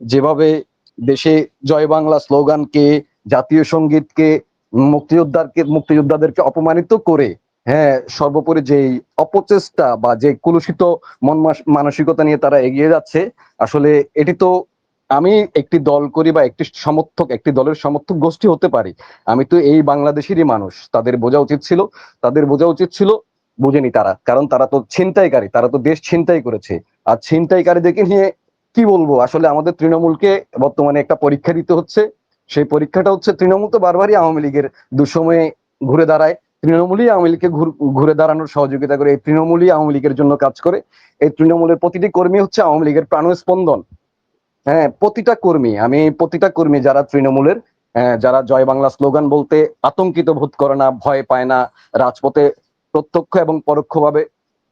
যেভাবে দেশে জয় বাংলা স্লোগানকে, জাতীয় সঙ্গীতকে, মুক্তিযোদ্ধারকে, মুক্তিযোদ্ধাদেরকে অপমানিত করে হ্যাঁ সর্বোপরি যে অপচেষ্টা বা যে কুলুষিত মন মানসিকতা নিয়ে তারা এগিয়ে যাচ্ছে, আসলে এটি তো আমি একটি দল করি বা একটি সমর্থক, একটি দলের সমর্থক গোষ্ঠী হতে পারি। আমি তো এই বাংলাদেশেরই মানুষ, তাদের বোঝা উচিত ছিল, তাদের বোঝা উচিত ছিল, বুঝেনি তারা, কারণ তারা তো ছিনতাইকারী, তারা তো দেশ ছিনতাই করেছে। আর ছিনতাইকারীদেরকে নিয়ে কি বলব? আসলে আমাদের তৃণমূলকে বর্তমানে একটা পরীক্ষা দিতে হচ্ছে। সেই পরীক্ষাটা হচ্ছে তৃণমূল তো বারবারই আওয়ামী লীগের দুঃসময়ে ঘুরে দাঁড়ায়। তৃণমূলই আওয়ামী লীগকে ঘুর- দাঁড়ানোর সহযোগিতা করে এই তৃণমূলই আওয়ামী লীগের জন্য কাজ করে। এই তৃণমূলের প্রতিটি কর্মী হচ্ছে আওয়ামী লীগের প্রাণস্পন্দন। হ্যাঁ প্রতিটা কর্মী আমি প্রতিটা কর্মী যারা তৃণমূলের আহ, যারা জয় বাংলা স্লোগান বলতে আতঙ্কিত বোধ করে না ভয় পায় না রাজপথে প্রত্যক্ষ এবং পরোক্ষভাবে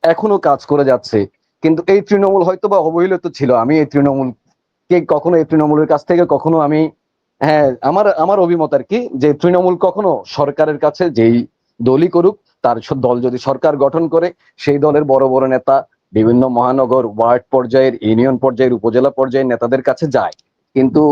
এখনও কাজ করে যাচ্ছে কিন্তু এই তৃণমূল হয়তো বা অবহেলিত ছিল। আমি এই তৃণমূল কে কখনো, এই তৃণমূলের কাছ থেকে কখনো আমি হ্যাঁ আমার আমার অভিমত আর কি যে তৃণমূল কখনো সরকারের কাছে যেই দলই করুক, তার দল যদি সরকার গঠন করে, সেই দলের বড় বড় নেতা বিভিন্ন মহানগর ওয়ার্ড পর্যায়ের, ইউনিয়ন পর্যায়ের, উপজেলা পর্যায়ের নেতাদের কাছে যায়। কিন্তু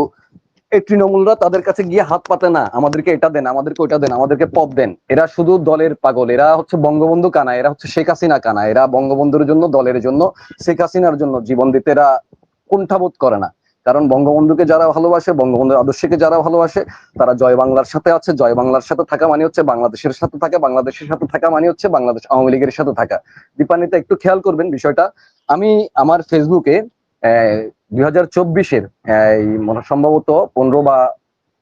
এই তৃণমূলরা তাদের কাছে গিয়ে হাত পাতে না, আমাদেরকে এটা দেন, আমাদেরকে ওইটা দেন, আমাদেরকে পদ দেন। এরা শুধু দলের পাগল, এরা হচ্ছে বঙ্গবন্ধু কানা, এরা হচ্ছে শেখ হাসিনা কানা, এরা বঙ্গবন্ধুর জন্য, দলের জন্য, শেখ হাসিনার জন্য জীবন দিতে এরা কুণ্ঠাবোধ করে না। কারণ বঙ্গবন্ধুকে যারা ভালোবাসে, বঙ্গবন্ধুর আদর্শকে যারা ভালোবাসে, তারা জয় বাংলার সাথে আছে, জয় বাংলার সাথে থাকা মানে হচ্ছে বাংলাদেশের সাথে থাকা, বাংলাদেশের সাথে থাকা মানে হচ্ছে বাংলাদেশ আওয়ামী লীগের সাথে থাকা। দীপান্বিতা, একটু খেয়াল করবেন বিষয়টা। আমি আমার ফেসবুকে দুই হাজার চব্বিশের সম্ভবত পনেরো বা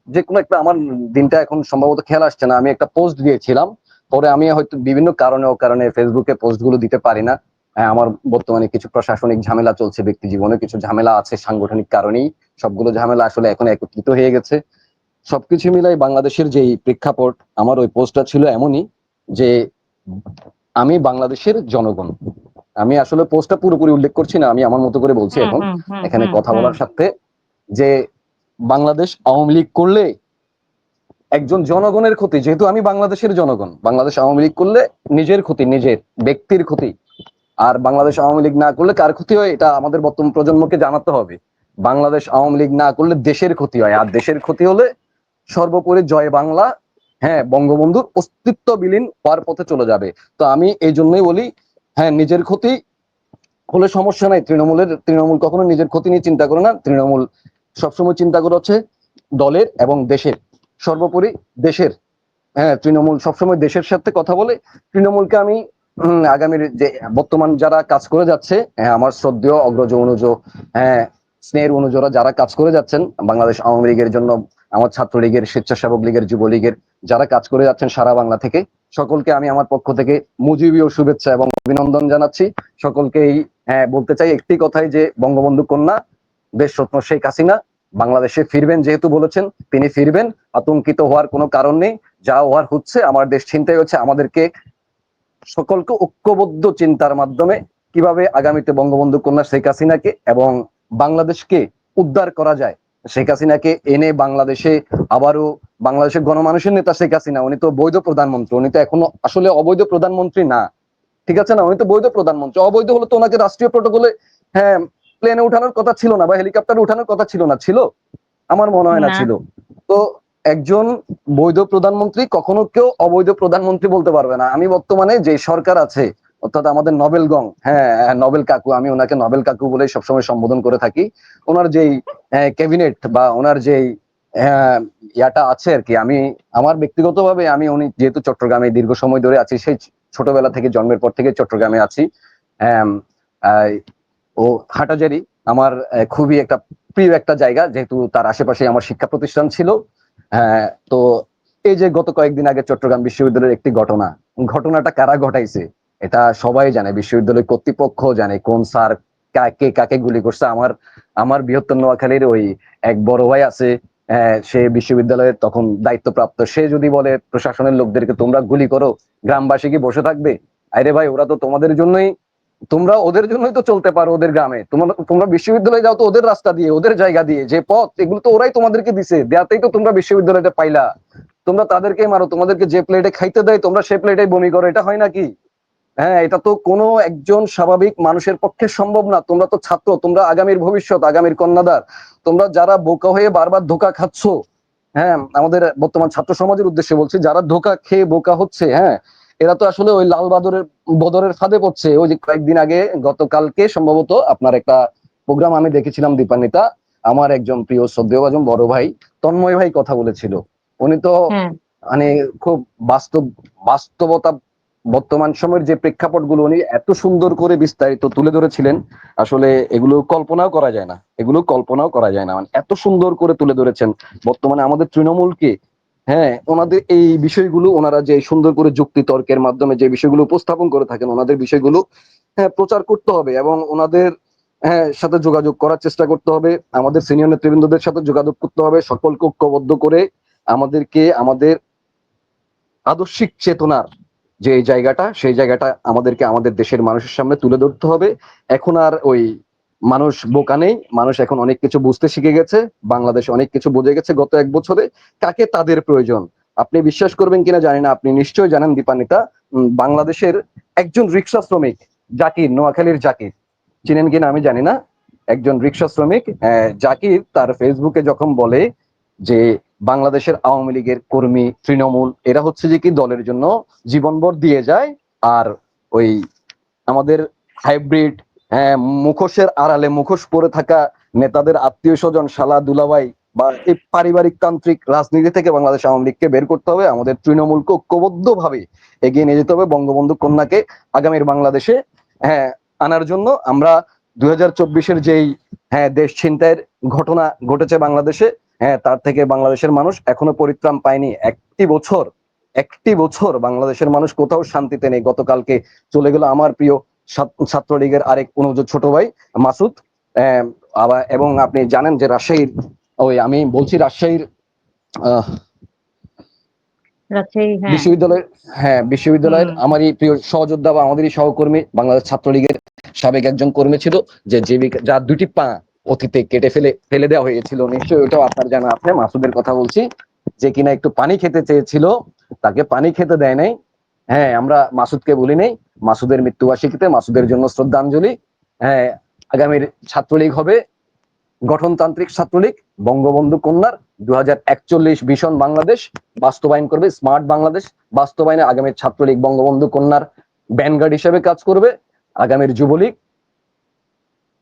যে কোনো একটা আমার দিনটা এখন সম্ভবত খেয়াল আসছে না। আমি একটা পোস্ট দিয়েছিলাম, পরে আমি হয়তো বিভিন্ন কারণে ও কারণে ফেসবুকে পোস্টগুলো দিতে পারি না। আমার বর্তমানে কিছু প্রশাসনিক ঝামেলা চলছে, ব্যক্তি জীবনে কিছু ঝামেলা আছে সাংগঠনিক কারণেই। সবগুলো ঝামেলা আসলে এখন একত্রিত হয়ে গেছে। সবকিছু মিলাই বাংলাদেশের যেই প্রেক্ষাপট, আমার ওই পোস্টটা ছিল এমনই যে আমি বাংলাদেশের জনগণ। আমি আসলে পোস্টটা পুরোপুরি উল্লেখ করছি না আমি আমার মতো করে বলছি এখন। এখানে কথা বলার সাথে যে বাংলাদেশ আওয়ামী লীগ করলে একজন জনগণের ক্ষতি যেহেতু আমি বাংলাদেশের জনগণ বাংলাদেশ আওয়ামী লীগ করলে নিজের ক্ষতি নিজের ব্যক্তির ক্ষতি। আর বাংলাদেশ আওয়ামী লীগ না করলে কার ক্ষতি হয় এটা আমাদের বর্তমান প্রজন্মকে জানাতে হবে। বাংলাদেশ আওয়ামী লীগ না করলে দেশের ক্ষতি হয় আর দেশের ক্ষতি হলে সর্বোপরি জয় বাংলা হ্যাঁ বঙ্গবন্ধুর অস্তিত্ব বিলীন হওয়ার পথে চলে যাবে। তো আমি এই জন্যই বলি হ্যাঁ নিজের ক্ষতি হলে সমস্যা নাই। তৃণমূলের, তৃণমূল কখনো নিজের ক্ষতি নিয়ে চিন্তা করে না। তৃণমূল সবসময় চিন্তা করে হচ্ছে দলের এবং দেশের। সর্বোপরি দেশের। হ্যাঁ তৃণমূল সবসময় দেশের সাথে কথা বলে। তৃণমূলকে আমি আগামীর যে বর্তমান যারা কাজ করে যাচ্ছে হ্যাঁ আমার শ্রদ্ধেয়, অগ্রজ অনুজ হ্যাঁ স্নেহের অনুজরা যারা কাজ করে যাচ্ছেন, বাংলাদেশ আওয়ামী লীগের জন্য আমার ছাত্রলীগের স্বেচ্ছাসেবক লীগের, যুবলীগের যারা কাজ করে যাচ্ছেন সারা বাংলা থেকে, সকলকে আমি আমার পক্ষ থেকে মুজিবীয় শুভেচ্ছা এবং অভিনন্দন জানাচ্ছি। সকলকেই হ্যাঁ বলতে চাই একটি কথাই যে বঙ্গবন্ধু কন্যা, দেশরত্ন শেখ হাসিনা, বাংলাদেশে ফিরবেন যেহেতু বলেছেন, তিনি ফিরবেন, আতঙ্কিত হওয়ার কোনো কারণ নেই, যা হওয়ার হচ্ছে, আমার দেশ চিন্তাই হচ্ছে, আমাদেরকে সকলকে ঐক্যবদ্ধ চিন্তার মাধ্যমে কীভাবে আগামীতে বঙ্গবন্ধু কন্যা শেখ হাসিনাকে এবং বাংলাদেশকে উদ্ধার করা যায় শেখ হাসিনাকে এনে বাংলাদেশে আবারও বাংলাদেশের গণমানুষের নেতা শেখ হাসিনা উনি তো বৈধ প্রধানমন্ত্রী উনি তো এখনও আসলে অবৈধ প্রধানমন্ত্রী না। ঠিক আছে না? উনি তো বৈধ প্রধানমন্ত্রী। অবৈধ হলে তো ওনাকে রাষ্ট্রীয় প্রোটোকলে হ্যাঁ প্লেনে উঠানোর কথা ছিল না বা হেলিকপ্টারে উঠানোর কথা ছিল না। ছিল? আমার মনে হয় না না। ছিল। তো একজন বৈধ প্রধানমন্ত্রী কখনো কেউ অবৈধ প্রধানমন্ত্রী বলতে পারবে না। আমি বর্তমানে যে সরকার আছে অর্থাৎ আমাদের নবেল গং হ্যাঁ হ্যাঁ, নবেল কাকু আমি ওনাকে নবেল কাকু বলে সবসময় সম্বোধন করে থাকি। ওনার যেই ক্যাবিনেট বা ওনার যেই আহ, ইয়াটা আছে আর কি আমি আমার ব্যক্তিগতভাবে আমি উনি যেহেতু চট্টগ্রামে দীর্ঘ সময় ধরে আছি সেই ছোটবেলা থেকে জন্মের পর থেকে চট্টগ্রামে আছি আম, ও হাটাজারি আমার খুবই একটা প্রিয় একটা জায়গা যেহেতু তার আশেপাশে আমার শিক্ষা প্রতিষ্ঠান ছিল হ্যাঁ তো এই যে গত কয়েকদিন আগে চট্টগ্রাম বিশ্ববিদ্যালয়ের একটি ঘটনা ঘটনাটা কারা ঘটাইছে? এটা সবাই জানে, বিশ্ববিদ্যালয় কর্তৃপক্ষ জানে কোন স্যার কাকে কাকে গুলি করছে। আমার আমার বৃহত্তর নোয়াখালীর ওই এক বড় ভাই আছে সে বিশ্ববিদ্যালয়ের তখন দায়িত্বপ্রাপ্ত। সে যদি বলে, প্রশাসনের লোকদেরকে তোমরা গুলি করো, গ্রামবাসী কি বসে থাকবে? আরে ভাই, ওরা তো তোমাদের জন্যই, তোমরা ওদের জন্যই তো চলতে পারো ওদের গ্রামে। তোমরা তোমরা বিশ্ববিদ্যালয়ে যাও তো ওদের রাস্তা দিয়ে, ওদের জায়গা দিয়ে, যে পথ, এগুলো তো ওরাই তোমাদেরকে দিছে। দেয়াতেই তো তোমরা বিশ্ববিদ্যালয়টা পাইলা। তোমরা তাদেরকে মারো, তোমাদেরকে যে প্লেটে খাইতে দেয়, তোমরা সে প্লেটে বমি করো। এটা হয় নাকি? হ্যাঁ এটা তো কোনো একজন স্বাভাবিক মানুষের পক্ষে সম্ভব না। তোমরা তো ছাত্র তোমরা আগামীর ভবিষ্যৎ আগামীর কন্যাদার। তোমরা যারা বোকা হয়ে বারবার ধোকা খাচ্ছ হ্যাঁ আমাদের বর্তমান ছাত্র সমাজের উদ্দেশ্যে বলছি যারা ধোকা খেয়ে বোকা হচ্ছে হ্যাঁ এরা তো আসলে ওই লাল বাদরের বদরের ফাঁদে পড়ছে। ওই যে কয়েকদিন আগে গতকালকে সম্ভবত আপনার একটা প্রোগ্রাম আমি দেখেছিলাম দীপান্বিতা। আমার একজন প্রিয় শ্রদ্ধেয় বড় ভাই তন্ময় ভাই কথা বলেছিল। উনি তো হ্যাঁ। মানে খুব বাস্তব বাস্তবতা বর্তমান সময়ের যে প্রেক্ষাপটগুলো উনি এত সুন্দর করে বিস্তারিত তুলে ধরেছিলেন, আসলে এগুলো কল্পনাও করা যায় না। এগুলো কল্পনাও করা যায় না। মানে এত সুন্দর করে তুলে ধরেছেন। বর্তমানে আমাদের তৃণমূলকে হ্যাঁ ওনাদের এই বিষয়গুলো, ওনারা যে সুন্দর করে যুক্তি তর্কের মাধ্যমে যে বিষয়গুলো উপস্থাপন করে থাকেন, ওনাদের বিষয়গুলো হ্যাঁ প্রচার করতে হবে এবং ওনাদের হ্যাঁ সাথে যোগাযোগ করার চেষ্টা করতে হবে। আমাদের সিনিয়র নেতৃবৃন্দদের সাথে যোগাযোগ করতে হবে। সকলকে ঐক্যবদ্ধ করে আমাদেরকে, আমাদের আদর্শিক চেতনার যে এই জায়গাটা, সেই জায়গাটা আমাদেরকে আমাদের দেশের মানুষের সামনে তুলে ধরতে হবে। এখন আর ওই মানুষ বোকা নেই। মানুষ এখন অনেক কিছু বুঝতে শিখে গেছে। বাংলাদেশ অনেক কিছু বুঝে গেছে গত এক বছরে। কাকে তাদের প্রয়োজন? আপনি বিশ্বাস করবেন কিনা জানি না। আপনি নিশ্চয়ই জানেন দীপানিতা বাংলাদেশের একজন রিক্সা শ্রমিক, জাকির, নোয়াখালীর জাকির। চিনেন কিনা আমি জানি না। একজন রিক্সা শ্রমিক জাকির তার ফেসবুকে যখন বলে যে বাংলাদেশের আওয়ামী লীগের কর্মী তৃণমূল, এরা হচ্ছে যে কি দলের জন্য জীবনভর দিয়ে যায় আর ওই আমাদের হাইব্রিড হ্যাঁ মুখোশের আড়ালে মুখোশ পরে থাকা নেতাদের আত্মীয় স্বজন, শালা, দুলাভাই বা এই পারিবারিক তান্ত্রিক রাজনীতি থেকে বাংলাদেশ আওয়ামী লীগকে বের করতে হবে, আমাদের তৃণমূলকে ঐক্যবদ্ধ ভাবে এগিয়ে নিয়ে যেতে হবে বঙ্গবন্ধু কন্যাকে আগামীর বাংলাদেশে হ্যাঁ আনার জন্য। আমরা দুই হাজার চব্বিশের যেই হ্যাঁ দেশ ছিনতাইয়ের ঘটনা ঘটেছে বাংলাদেশে হ্যাঁ তার থেকে বাংলাদেশের মানুষ এখনও পরিত্রাণ পায়নি। একটি বছর একটি বছর বাংলাদেশের মানুষ কোথাও শান্তিতে নেই। গতকালকে চলে গেল আমার প্রিয় ছাত্রলীগের আরেক অনুজ ছোট ভাই মাসুদ। আবার এবং আপনি জানেন যে রাজশাহীর ওই আমি বলছি রাজশাহীর হ্যাঁ। বিশ্ববিদ্যালয়ের হ্যাঁ বিশ্ববিদ্যালয়ের আমারই প্রিয় সহযোদ্ধা বা আমাদেরই সহকর্মী বাংলাদেশ ছাত্রলীগের সাবেক একজন কর্মী ছিল যে জীবিকা যার দুটি পা অতীতে কেটে ফেলে ফেলে দেওয়া হয়েছিল। নিশ্চয়ই ওটাও আপনার জানা আছে, মাসুদের কথা বলছি, যে কিনা একটু পানি খেতে চেয়েছিল, তাকে পানি খেতে দেয় নাই। হ্যাঁ আমরা মাসুদকে বলি নেই, মাসুদের মৃত্যুবার্ষিকীতে মাসুদের জন্য শ্রদ্ধাঞ্জলি। হ্যাঁ আগামীর ছাত্রলীগ হবে গঠনতান্ত্রিক ছাত্রলীগ, বঙ্গবন্ধু কন্যার দু ভীষণ বাংলাদেশ, বাস্তবায়ন করবে স্মার্ট বাংলাদেশ, বাস্তবায়নে আগামীর ছাত্রলীগ বঙ্গবন্ধু কন্যার ব্যানগার্ড হিসেবে কাজ করবে। আগামীর যুবলীগ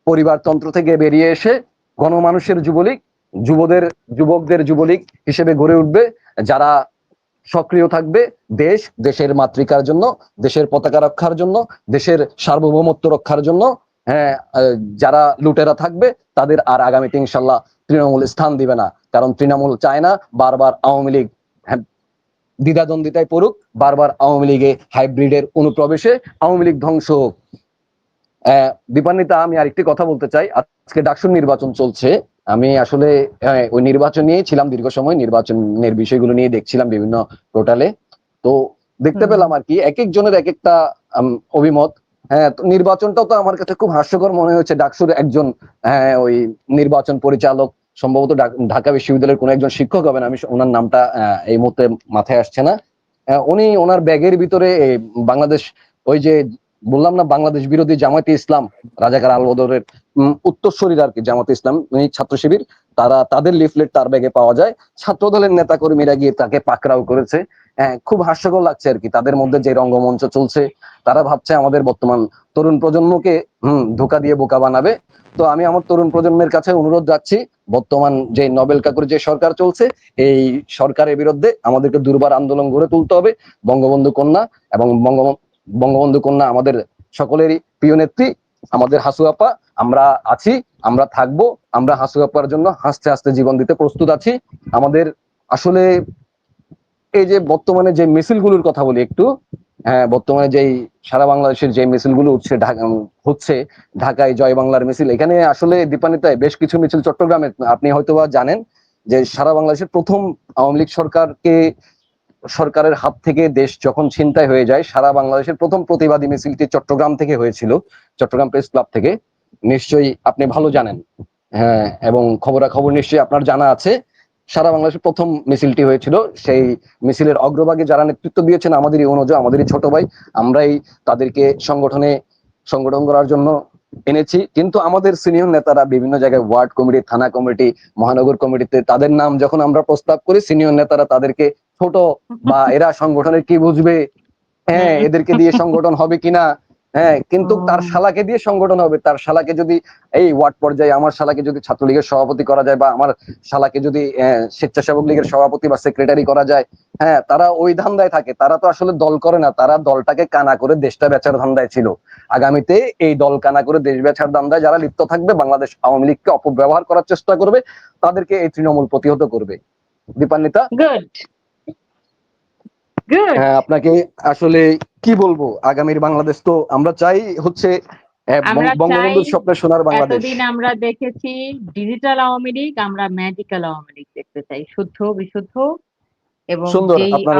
পরিবারতন্ত্র থেকে বেরিয়ে এসে গণমানুষের যুবলীগ যুবদের যুবকদের যুবলীগ হিসেবে গড়ে উঠবে যারা সক্রিয় থাকবে দেশ দেশের মাতৃকার জন্য দেশের পতাকা রক্ষার জন্য দেশের সার্বভৌমত্ব রক্ষার জন্য হ্যাঁ যারা লুটেরা থাকবে তাদের আর আগামীতে ইনশাল্লাহ তৃণমূল স্থান দিবে না। কারণ তৃণমূল চায় না বারবার আওয়ামী লীগ হ্যাঁ, দ্বিধাদ্বন্দ্বিতায় পড়ুক বারবার আওয়ামী লীগে হাইব্রিডের অনুপ্রবেশে আওয়ামী লীগ ধ্বংস হোক। দীপান্বিতা আমি আরেকটি কথা বলতে চাই। আজকে ডাকসুর নির্বাচন চলছে। আমি আসলে হ্যাঁ, ওই নির্বাচন নিয়েই ছিলাম দীর্ঘ সময়। নির্বাচনের বিষয়গুলো নিয়ে দেখছিলাম বিভিন্ন পোর্টালে তো দেখতে পেলাম আর কি এক একজনের এক একটা অভিমত। হ্যাঁ তো নির্বাচনটাও তো আমার কাছে খুব হাস্যকর মনে হয়েছে। ডাকসুর একজন হ্যাঁ ওই নির্বাচন পরিচালক সম্ভবত ঢাকা বিশ্ববিদ্যালয়ের কোন একজন শিক্ষক হবেন। আমি ওনার নামটা আহ, এই মুহূর্তে মাথায় আসছে না। উনি ওনার ব্যাগের ভিতরে বাংলাদেশ ওই যে বললাম না বাংলাদেশ বিরোধী জামায়াতে ইসলাম রাজাকার আল বদরের উম, উত্তরসূরির আর কি জামাতে ইসলাম ছাত্র শিবির তারা তাদের লিফলেট তার ব্যাগে পাওয়া যায়। ছাত্র দলের নেতা কর্মীরা গিয়ে তাকে পাকড়াও করেছে। হ্যাঁ, খুব হাস্যকর লাগছে আর কি তাদের মধ্যে যে রঙ্গমঞ্চ চলছে তারা ভাবছে আমাদের বর্তমান তরুণ প্রজন্মকে হম ধোকা দিয়ে বোকা বানাবে। তো আমি আমার তরুণ প্রজন্মের কাছে অনুরোধ যাচ্ছি বর্তমান যে নবেল কাকুর যে সরকার চলছে এই সরকারের বিরুদ্ধে আমাদেরকে দুর্বার আন্দোলন গড়ে তুলতে হবে। বঙ্গবন্ধু কন্যা এবং বঙ্গবন্ধু বঙ্গবন্ধু কন্যা আমাদের সকলেরই প্রিয় নেত্রী, আমাদের হাসু আপা, আমরা আছি, আমরা থাকব, আমরা হাসু আপার জন্য হাসতে হাসতে জীবন দিতে প্রস্তুত আছি। আমাদের আসলে এই যে বর্তমানে যে মিছিলগুলোর কথা বলি একটু হ্যাঁ বর্তমানে যেই সারা বাংলাদেশের যে মিছিলগুলো উঠছে হচ্ছে ঢাকায় জয় বাংলার মিছিল, এখানে আসলে দীপানিতায় বেশ কিছু মিছিল চট্টগ্রামে, আপনি হয়তোবা জানেন যে সারা বাংলাদেশের প্রথম আওয়ামী লীগ সরকারকে সরকারের হাত থেকে দেশ যখন ছিনতাই হয়ে যায়, সারা বাংলাদেশের প্রথম প্রতিবাদী মিছিলটি চট্টগ্রাম থেকে হয়েছিল। চট্টগ্রাম প্রেস ক্লাব থেকে। নিশ্চয়ই আপনি ভালো জানেন। হ্যাঁ এবং খবরাখবর নিশ্চয়ই আপনার জানা আছে। সারা বাংলাদেশের প্রথম মিছিলটি হয়েছিল। সেই মিছিলের অগ্রভাগে যারা নেতৃত্ব দিয়েছেন আমাদেরই অনুজ, আমাদেরই ছোট ভাই, আমরাই তাদেরকে সংগঠনে সংগঠন করার জন্য এনেছি। কিন্তু আমাদের সিনিয়র নেতারা বিভিন্ন জায়গায় ওয়ার্ড কমিটি, থানা কমিটি, মহানগর কমিটিতে তাদের নাম যখন আমরা প্রস্তাব করি, সিনিয়র নেতারা তাদেরকে ছোট বা এরা সংগঠনের কি বুঝবে? হ্যাঁ এদেরকে দিয়ে সংগঠন হবে কিনা? হ্যাঁ কিন্তু তার। শালাকে দিয়ে সংগঠন হবে। তার শালাকে যদি এই ওয়ার্ড পর্যায়ে আমার শালাকে যদি ছাত্রলীগের সভাপতি করা যায় বা আমার শালাকে যদি স্বেচ্ছাসেবক লীগের সভাপতি বা সেক্রেটারি করা যায় হ্যাঁ তারা ওই ধান্দায় থাকে। তারা তো আসলে দল করে না। তারা দলটাকে কানা করে দেশটা বেচার ধান্দায় ছিল। আগামীতে এই দল কানা করে দেশ বেচার ধান্দায় যারা লিপ্ত থাকবে, বাংলাদেশ আওয়ামী লীগকে অপব্যবহার করার চেষ্টা করবে, তাদেরকে এই তৃণমূল প্রতিহত করবে। দীপান্বিতা? গুড হ্যাঁ আপনাকে আসলে কি বলব? আগামীর বাংলাদেশ তো আমরা চাই হচ্ছে বঙ্গবন্ধুর স্বপ্ন সোনার বাংলাদেশ। এতদিন আমরা দেখেছি ডিজিটাল আওয়ামী লীগ আমরা ম্যাজিক্যাল আওয়ামী লীগ দেখতে চাই। শুদ্ধ বিশুদ্ধ এবং সুন্দর আপনার